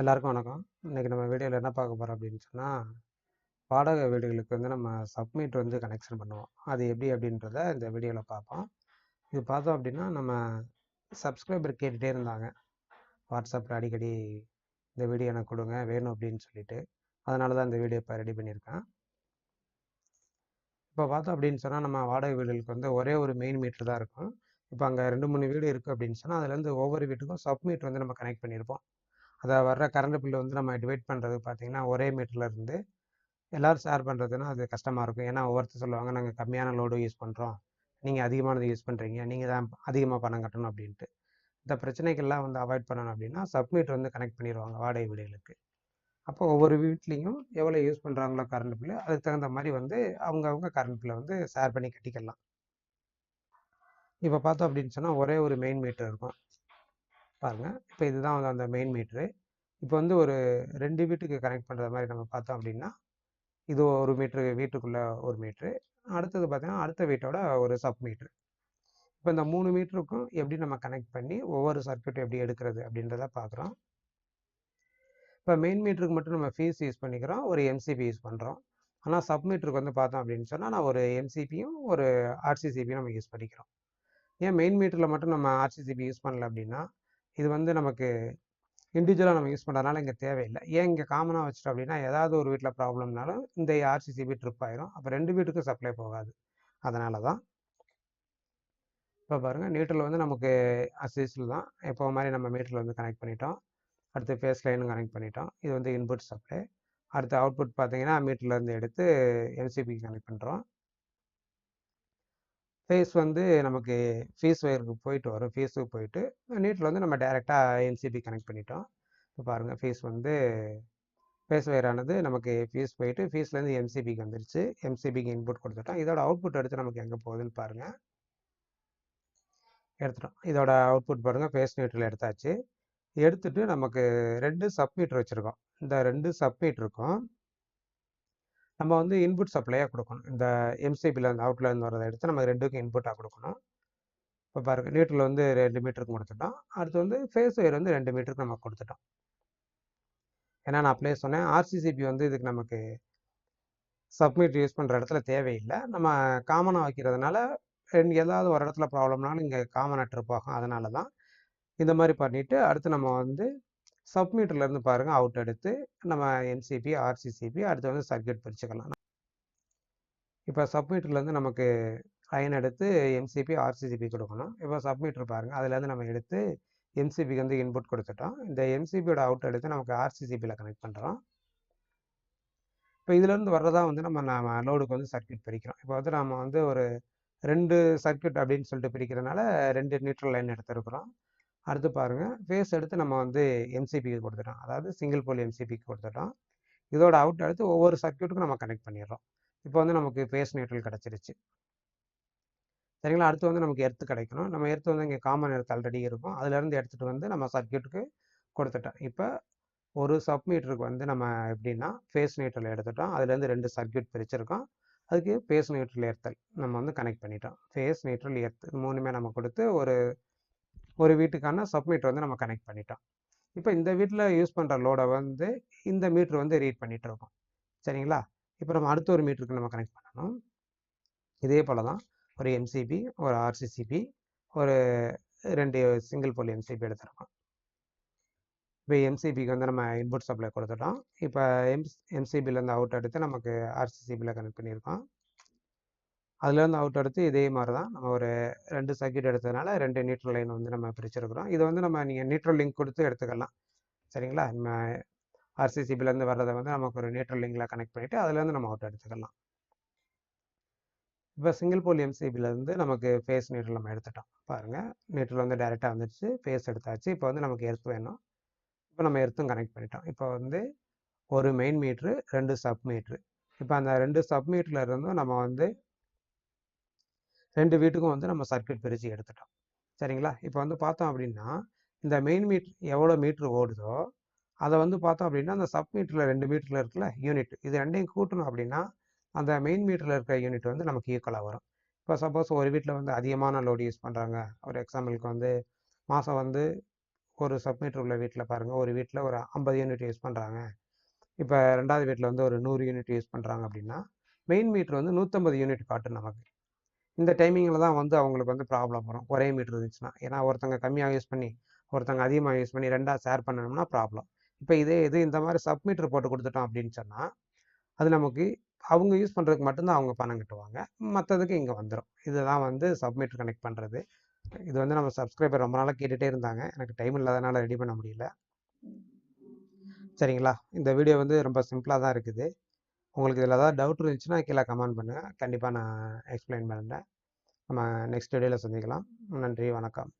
எல்லாருக்கும் வணக்கம். இன்னைக்கு நம்ம வீடியோவில் என்ன பார்க்க போகிறோம் அப்படின்னு சொன்னால் வாடகை வீடுகளுக்கு வந்து நம்ம சப்மிட் வந்து கனெக்ஷன் பண்ணுவோம். அது எப்படி அப்படின்றத இந்த வீடியோவில் பார்ப்போம். இது பார்த்தோம் அப்படின்னா, நம்ம சப்ஸ்கிரைபர் கேட்டுகிட்டே இருந்தாங்க. வாட்ஸ்அப்பில் அடிக்கடி இந்த வீடியோ எனக்கு கொடுங்க வேணும் அப்படின்னு சொல்லிட்டு. அதனால தான் இந்த வீடியோ இப்போ ரெடி பண்ணியிருக்கேன். இப்போ பார்த்தோம் அப்படின்னு சொன்னால் நம்ம வாடகை வீடுகளுக்கு வந்து ஒரே ஒரு மெயின் மீட்டர் தான் இருக்கும். இப்போ அங்கே ரெண்டு மூணு வீடு இருக்குது அப்படின்னு சொன்னால் அதுலேருந்து ஒவ்வொரு வீட்டுக்கும் சப்மீட்டர் வந்து நம்ம கனெக்ட் பண்ணியிருப்போம். அதை வர்ற கரண்ட் பில்லு வந்து நம்ம டிவைட் பண்ணுறது பார்த்தீங்கன்னா, ஒரே மீட்டர்ல இருந்து ஷேர் பண்ணுறதுன்னா அது கஷ்டமாக இருக்கும். ஏன்னா ஒவ்வொருத்தர் சொல்லுவாங்க, நாங்கள் கம்மியான லோடு யூஸ் பண்ணுறோம் நீங்கள் அதிகமானது யூஸ் பண்ணுறீங்க நீங்கள் தான் அதிகமாக பணம் கட்டணும்" அப்படின்ட்டு. இந்த பிரச்சனைகள்லாம் வந்து அவாய்ட் பண்ணணும் அப்படின்னா, சப்மீட்டர் வந்து கனெக்ட் பண்ணிடுவாங்க வாடகை வீடுகளுக்கு. அப்போ ஒவ்வொரு வீட்லேயும் எவ்வளோ யூஸ் பண்ணுறாங்களோ கரண்ட் பில்லு, அதுக்கு தகுந்த மாதிரி வந்து அவங்கவுங்க கரண்ட் பில்லை வந்து ஷேர் பண்ணி கட்டிக்கலாம். இப்போ பார்த்தோம் அப்படின்னு சொன்னால் ஒரே ஒரு மெயின் மீட்டர் இருக்கும். பாருங்கள் இப்போ இதுதான் வந்து அந்த மெயின் மீட்ரு இப்போ வந்து ஒரு ரெண்டு வீட்டுக்கு கனெக்ட் பண்ணுற மாதிரி நம்ம பார்த்தோம் அப்படின்னா, இது ஒரு மீட்ரு வீட்டுக்குள்ளே ஒரு மீட்ரு அடுத்தது பார்த்திங்கன்னா அடுத்த வீட்டோட ஒரு சப் மீட்ரு இப்போ இந்த மூணு மீட்டருக்கும் எப்படி நம்ம கனெக்ட் பண்ணி ஒவ்வொரு சர்க்கியூட் எப்படி எடுக்கிறது அப்படின்றத பார்க்குறோம். இப்போ மெயின் மீட்டருக்கு மட்டும் நம்ம ஃபீஸ் யூஸ் பண்ணிக்கிறோம். ஒரு எம்சிபி யூஸ் பண்ணுறோம் ஆனால் சப் மீட்டருக்கு வந்து பார்த்தோம் அப்படின்னு சொன்னால் நான் ஒரு எம்சிபியும், ஒரு ஆர்சிசிபியும் நம்ம யூஸ் பண்ணிக்கிறோம். ஏன் மெயின் மீட்டரில் மட்டும் நம்ம ஆர்சிசிபி யூஸ் பண்ணல அப்படின்னா, இது வந்து நமக்கு இண்டிவிஜுவலாக நம்ம யூஸ் பண்ணுறதுனால இங்கே தேவையில்லை ஏன் இங்கே காமனாக வச்சுட்டோம் அப்படின்னா, ஏதாவது ஒரு வீட்டில் ப்ராப்ளம்னாலும் இந்த ஆர்சிசிபி ட்ரிப் ஆயிரும். அப்போ ரெண்டு வீட்டுக்கும் சப்ளை போகாது. அதனால தான். இப்போ பாருங்கள் நியூட்ரல் வந்து நமக்கு அஸ் தான். எப்பவும் மாதிரி நம்ம மீட்டரில் வந்து கனெக்ட் பண்ணிட்டோம். அடுத்து ஃபேஸ் லைனும் கனெக்ட் பண்ணிட்டோம். இது வந்து இன்புட் சப்ளை. அடுத்து அவுட்புட் பார்த்தீங்கன்னா, மீட்டர்லேருந்து எடுத்து எம்சிபிக்கு கனெக்ட் பண்ணுறோம் ஃபேஸ் வந்து நமக்கு ஃபீஸ் ஒயருக்கு போயிட்டு வரும். ஃபீஸுக்கு போயிட்டு, நீட்டில் வந்து நம்ம டைரெக்டாக எம்சிபி கனெக்ட் பண்ணிட்டோம். இப்போ பாருங்கள் ஃபீஸ் வந்து ஃபேஸ் ஒயரானது நமக்கு ஃபீஸ் போயிட்டு, ஃபீஸ்லேருந்து எம்சிபிக்கு வந்துருச்சு. எம்சிபிக்கு இன்புட் கொடுத்துட்டோம் இதோட அவுட்புட் எடுத்து நமக்கு எங்கே போகுதுன்னு பாருங்கள் எடுத்துட்டோம். இதோட அவுட்புட் பாருங்கள் ஃபேஸ் நியூட்ரல் எடுத்தாச்சு. எடுத்துட்டு நமக்கு 2 சப் மீட்டர் வச்சிருக்கோம். இந்த ரெண்டு சப்மீட் இருக்கும் நம்ம வந்து இன்புட் சப்ளையாக கொடுக்கணும் இந்த எம்சிபியில் இருந்து அவுட்லேருந்து எடுத்து நம்ம ரெண்டுக்கும் இன்புட்டாக கொடுக்கணும் இப்போ பாருங்க நியூட்ரல் வந்து ரெண்டு மீட்டருக்கு கொடுத்துட்டோம் அடுத்து வந்து ஃபேஸ் ஒயர் வந்து ரெண்டு மீட்டருக்கு நம்ம கொடுத்துட்டோம் ஏன்னா நான் அப்படியே சொன்னேன், ஆர்சிசிபி வந்து இதுக்கு நமக்கு சப்மிட் யூஸ் பண்ணுற இடத்துல தேவையில்லை நம்ம காமனாக வைக்கிறதுனால, ஏதாவது ஒரு இடத்துல ப்ராப்ளம்னாலும் இங்கே காமனாக ட்ரிப் ஆகும். அதனால தான். இந்த மாதிரி பண்ணிவிட்டு அடுத்து நம்ம வந்து சப்மீட்டர்லேருந்து பாருங்கள் பாருங்க அவுட் எடுத்து, நம்ம எம்சிபி, ஆர்சிசிபி அடுத்து வந்து சர்க்யூட் பிரிச்சுக்கலாம். இப்போ சப்மீட்டர்லேருந்து நமக்கு லைன் எடுத்து எம்சிபி, ஆர்சிசிபி கொடுக்கணும் இப்போ சப்மீட்டர் பாருங்கள் பாருங்க. அதுலேருந்து நம்ம எடுத்து எம்சிபிக்கு வந்து இன்புட் கொடுத்துட்டோம் இந்த எம்சிபியோட அவுட் எடுத்து நமக்கு ஆர்சிசிபியில் கனெக்ட் பண்ணுறோம் இப்போ இதுலேருந்து வர்றதா வந்து நம்ம நம்ம லோடுக்கு வந்து சர்க்கியூட் பிரிக்கிறோம். இப்போ வந்து நம்ம வந்து ஒரு ரெண்டு சர்க்கியூட் அப்படின்னு சொல்லிட்டு பிரிக்கிறதுனால ரெண்டு நியூட்ரல் லைன் எடுத்துருக்குறோம் அடுத்து பாருங்கள் ஃபேஸ் எடுத்து நம்ம வந்து எம்சிபிக்கு கொடுத்துட்டோம் அதாவது சிங்கிள் போல் எம்சிபிக்கு கொடுத்துட்டோம் இதோட அவுட் எடுத்து ஒவ்வொரு சர்க்கியூட்டுக்கும் நம்ம கனெக்ட் பண்ணிடுறோம். இப்போ வந்து நமக்கு ஃபேஸ் நியூட்ரல் கிடைச்சிருச்சு. சரிங்களா? அடுத்து வந்து நமக்கு எர்த் கிடைக்கணும். நம்ம எர்த்து வந்து இங்கே காமன் எர்த் ஆல்ரெடி இருக்கும். அதுலேருந்து எடுத்துகிட்டு வந்து நம்ம சர்க்யூட்டுக்கு கொடுத்துட்டோம் இப்போ ஒரு சப்மீட்டருக்கு வந்து நம்ம எப்படின்னா, ஃபேஸ் நியூட்ரல் எடுத்துட்டோம். அதுலேருந்து ரெண்டு சர்க்யூட் பிரிச்சிருக்கோம். அதுக்கு ஃபேஸ் நியூட்ரல் எர்த்தல் நம்ம வந்து கனெக்ட் பண்ணிட்டோம். ஃபேஸ் நியூட்ரல் எர்த் 3மே நம்ம கொடுத்து ஒரு ஒரு வீட்டுக்கான சப்மீட்டர் வந்து நம்ம கனெக்ட் பண்ணிட்டோம். இப்ப இந்த வீட்ல யூஸ் பண்ற லோட வந்து இந்த மீட்டர் வந்து ரீட் பண்ணிட்டு இருக்கோம் சரிங்களா? இப்போ நம்ம அடுத்த ஒரு மீட்டருக்கு நம்ம கனெக்ட் பண்ணணும். இதே போல தான் ஒரு எம்சிபி, ஒரு ஆர்சிசிபி, ஒரு ரெண்டு சிங்கிள் போல் எம்சிபி எடுத்திருக்கோம். இப்போ எம்சிபிக்கு வந்து நம்ம இன்புட் சப்ளை கொடுத்துட்டோம் இப்போ எம் எம்சிபிலேருந்து அவுட் எடுத்து நமக்கு ஆர்சிசிபில கனெக்ட் பண்ணியிருக்கோம். அதுலேருந்து அவுட் எடுத்து இதே மாதிரி தான் நம்ம ஒரு ரெண்டு சர்க்கியூட் எடுத்ததுனால ரெண்டு நியூட்ரல் லைன் வந்து நம்ம பிரிச்சிருக்கிறோம். இதை வந்து நம்ம நீங்கள் நியூட்ரல் லிங்க் கொடுத்து எடுத்துக்கலாம். சரிங்களா? நம்ம ஆர்சிசிபிலேருந்து வர்றதை வந்து நமக்கு ஒரு நியூட்ரல் லிங்கில் கனெக்ட் பண்ணிட்டு, அதுலேருந்து நம்ம அவுட் எடுத்துக்கலாம். இப்போ சிங்கிள் போல் எம்சிபிலேருந்து நமக்கு ஃபேஸ் நியூட்ரல் நம்ம எடுத்துட்டோம். பாருங்கள் நியூட்ரல் வந்து டேரெக்டாக வந்துடுச்சு ஃபேஸ் எடுத்தாச்சு. இப்போ வந்து நமக்கு எர்த் வேணும். இப்போ நம்ம எர்த்தும் கனெக்ட் பண்ணிட்டோம். இப்போ வந்து ஒரு மெயின் மீட்ரு ரெண்டு சப் மீட்ரு இப்போ அந்த ரெண்டு சப் மீட்டரில் இருந்தும் நம்ம வந்து ரெண்டு வீட்டுக்கும் வந்து நம்ம சர்க்கியூட் பிரித்து எடுத்துட்டோம். சரிங்களா? இப்போ வந்து பார்த்தோம் அப்படின்னா, இந்த மெயின் மீட்டர் எவ்வளோ மீட்ரு ஓடுதோ, அதை வந்து பார்த்தோம் அப்படின்னா, அந்த சப் மீட்டரில் ரெண்டு மீட்டரில் இருக்குல்ல யூனிட். இது ரெண்டையும் கூட்டணும் அப்படின்னா, அந்த மெயின் மீட்டரில் இருக்கிற யூனிட் வந்து நமக்கு ஈக்குவலாக வரும். இப்போ சப்போஸ் ஒரு வீட்டில் வந்து அதிகமான லோடு யூஸ் பண்ணுறாங்க ஒரு எக்ஸாம்பிளுக்கு வந்து மாதம் வந்து ஒரு சப் மீட்டர் உள்ள வீட்டில் பாருங்கள் ஒரு வீட்டில் ஒரு ஐம்பது யூனிட் யூஸ் பண்ணுறாங்க இப்போ ரெண்டாவது வீட்டில் வந்து ஒரு நூறு யூனிட் யூஸ் பண்ணுறாங்க அப்படின்னா மெயின் மீட்ரு வந்து நூற்றம்பது யூனிட் காட்டும் நமக்கு இந்த டைமிங்கில் தான் வந்து அவங்களுக்கு வந்து ப்ராப்ளம் வரும். ஒரே மீட்ரு இருந்துச்சுன்னா ஏன்னா ஒருத்தங்க கம்மியாக யூஸ் பண்ணி ஒருத்தங்க அதிகமாக யூஸ் பண்ணி ரெண்டாக ஷேர் பண்ணணும்னா ப்ராப்ளம். இப்போ இதே இது இந்த மாதிரி சப்மீட்ரு போட்டு கொடுத்துட்டோம் அப்படின்னு சொன்னால் அது நமக்கு அவங்க யூஸ் பண்ணுறதுக்கு மட்டும்தான் அவங்க பணம் கட்டுவாங்க. மற்றதுக்கு இங்கே வந்துடும் இதுதான் வந்து சப்மீட்ரு கனெக்ட் பண்ணுறது இது வந்து நம்ம சப்ஸ்கிரைபர் ரொம்ப நாளாக கேட்டுகிட்டே இருந்தாங்க. எனக்கு டைம் இல்லாதனால ரெடி பண்ண முடியல. சரிங்களா? இந்த வீடியோ வந்து ரொம்ப சிம்பிளாக தான் இருக்குது. உங்களுக்கு இதில் ஏதாவது டவுட் இருந்துச்சுன்னா கீழே கமெண்ட் பண்ணுங்கள் கண்டிப்பாக நான் எக்ஸ்பிளைன் பண்ணுறேன் நம்ம நெக்ஸ்ட் வீடியோவில் சந்திக்கலாம். நன்றி வணக்கம்.